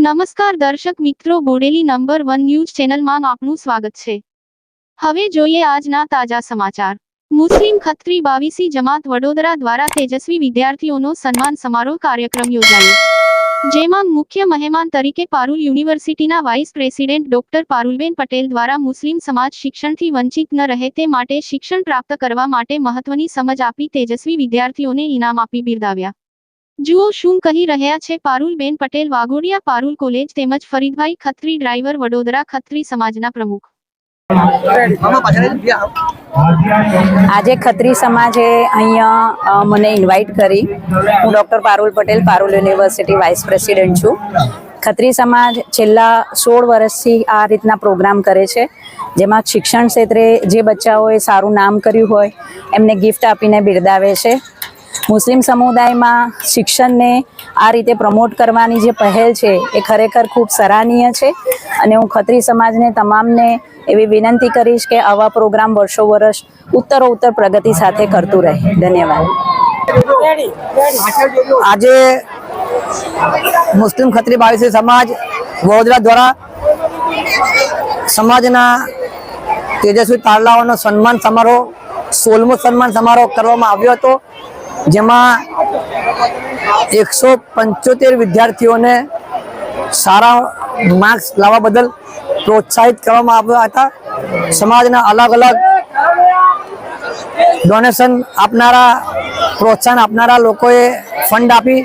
નમસ્કાર દર્શક મિત્રો, બોડેલી નંબર વન ન્યૂઝ ચેનલમાં આપનું સ્વાગત છે. હવે જોઈએ આજના તાજા સમાચાર. મુસ્લિમ ખત્રી બાવીસી જમાત વડોદરા દ્વારા તેજસ્વી વિદ્યાર્થીઓનો સન્માન સમારોહ કાર્યક્રમ યોજાયો. જેમાં મુખ્ય મહેમાન તરીકે પારુલ યુનિવર્સિટીના vice president doctor Parulben Patel દ્વારા મુસ્લિમ સમાજ શિક્ષણથી વંચિત ન રહે તે માટે શિક્ષણ પ્રાપ્ત કરવા માટે મહત્વની સમજ આપી તેજસ્વી વિદ્યાર્થીઓને ઇનામ આપી બિરદાવ્યા. જુઓ શું કહી રહ્યા છે પારુલબેન પટેલ વાઘોડિયા પારુલ કોલેજ તેમજ ફરીદભાઈ ખત્રી ડ્રાઈવર વડોદરા ખત્રી સમાજના પ્રમુખ. આજે ખત્રી સમાજે અહીંયા મને ઇન્વાઇટ કરી. હું doctor Parul Patel, Parul university vice president છું. ખત્રી સમાજ છેલ્લા સોળ વર્ષથી આ રીતના પ્રોગ્રામ કરે છે, જેમાં શિક્ષણ ક્ષેત્રે જે બચ્ચાઓએ સારું નામ કર્યું હોય, એમને ગિફ્ટ આપીને બિરદાવે છે. મુસ્લિમ સમુદાયમાં શિક્ષણને આ રીતે પ્રમોટ કરવાની જે પહેલ છે એ ખરેખર ખૂબ સરાહનીય છે. અને હું ખત્રી સમાજને તમામને એવી વિનંતી કરીશ કે આવા પ્રોગ્રામ વર્ષો વર્ષ ઉત્તરો ઉત્તર પ્રગતિ સાથે કરતું રહે. ધન્યવાદ. આજે મુસ્લિમ ખત્રી બાવીસી સમાજ વડોદરા દ્વારા સમાજના તેજસ્વી તારલાઓનો સન્માન સમારોહ સોળમો સન્માન સમારોહ કરવામાં આવ્યો હતો. જેમાં એકસો પંચોતેર વિદ્યાર્થીઓને સારા માર્ક્સ લાવવા બદલ પ્રોત્સાહિત કરવામાં આવ્યા હતા. સમાજના અલગ અલગ ડોનેશન આપનારા, પ્રોત્સાહન આપનારા લોકોએ ફંડ આપી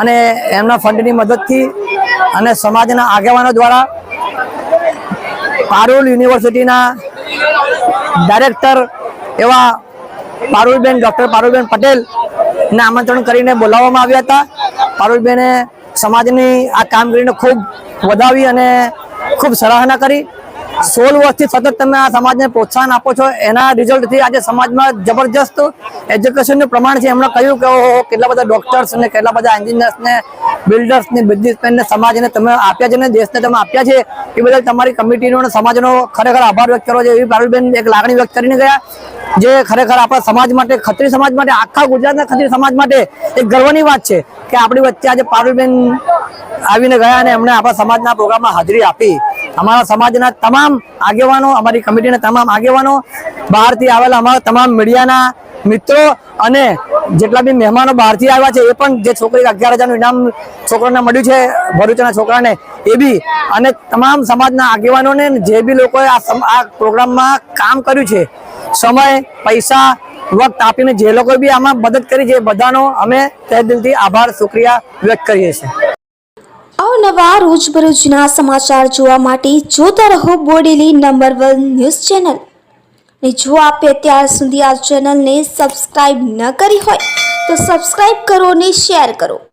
અને એમના ફંડની મદદથી અને સમાજના આગેવાનો દ્વારા પારુલ યુનિવર્સિટીના ડાયરેક્ટર એવા પારુલબેન, ડૉક્ટર પારુલબેન પટેલને આમંત્રણ કરીને બોલાવવામાં આવ્યા હતા. પારુલબેને સમાજની આ કામગીરીને ખૂબ વધાવી અને ખૂબ સરાહના કરી. સોળ વર્ષથી સતત તમે આ સમાજને પ્રોત્સાહન આપો છો. એના રિઝલ્ટથી આજે સમાજમાં જબરજસ્ત એજ્યુકેશનનું પ્રમાણ છે. એમણે કહ્યું કે ઓહો, કેટલા બધા ડૉક્ટર્સ ને, કેટલા બધા એન્જિનિયર્સ ને બિલ્ડર્સ ને બિઝનેસમેન ને, સમાજને તમે આપ્યા છે ને, દેશને તમે આપ્યા છે, એ બદલ તમારી કમિટીનો અને સમાજનો ખરેખર આભાર વ્યક્ત કરવો છે એવી પારુલબેન એક લાગણી વ્યક્ત કરીને ગયા, જે ખરેખર આપણા સમાજ માટે, ખત્રી સમાજ માટે, આખા ગુજરાતના ખત્રી સમાજ માટે એક ગર્વની વાત છે કે આપણી વચ્ચે આજે પારુલબેન આવીને ગયા અને એમણે આપણા સમાજના પ્રોગ્રામમાં હાજરી આપી. અમારા સમાજના તમામ આગેવાનો, અમારી કમિટીના તમામ આગેવાનો, બહારથી આવેલા અમારા તમામ મીડિયાના મિત્રો અને જેટલા બી મહેમાનો બહારથી આવ્યા છે, એ પણ જે છોકરી અગિયાર હજારનું ઇનામ છોકરાને મળ્યું છે, ભરૂચના છોકરાને, એ બી. અને તમામ સમાજના આગેવાનોને જે બી લોકોએ આ આ પ્રોગ્રામમાં કામ કર્યું છે, સમય, પૈસા, વખત આપીને જે લોકોએ બી આમાં મદદ કરી છે બધાનો અમે તહે દિલથી આભાર શુક્રિયા વ્યક્ત કરીએ છીએ. અવનવા રોજબરોજના સમાચાર જોવા માટે જોતા રહો Bodeli number one news channel. ને જો આપે અત્યાર સુધી આ ચેનલને સબસ્ક્રાઈબ ન કરી હોય, તો સબસ્ક્રાઈબ કરો અને શેર કરો.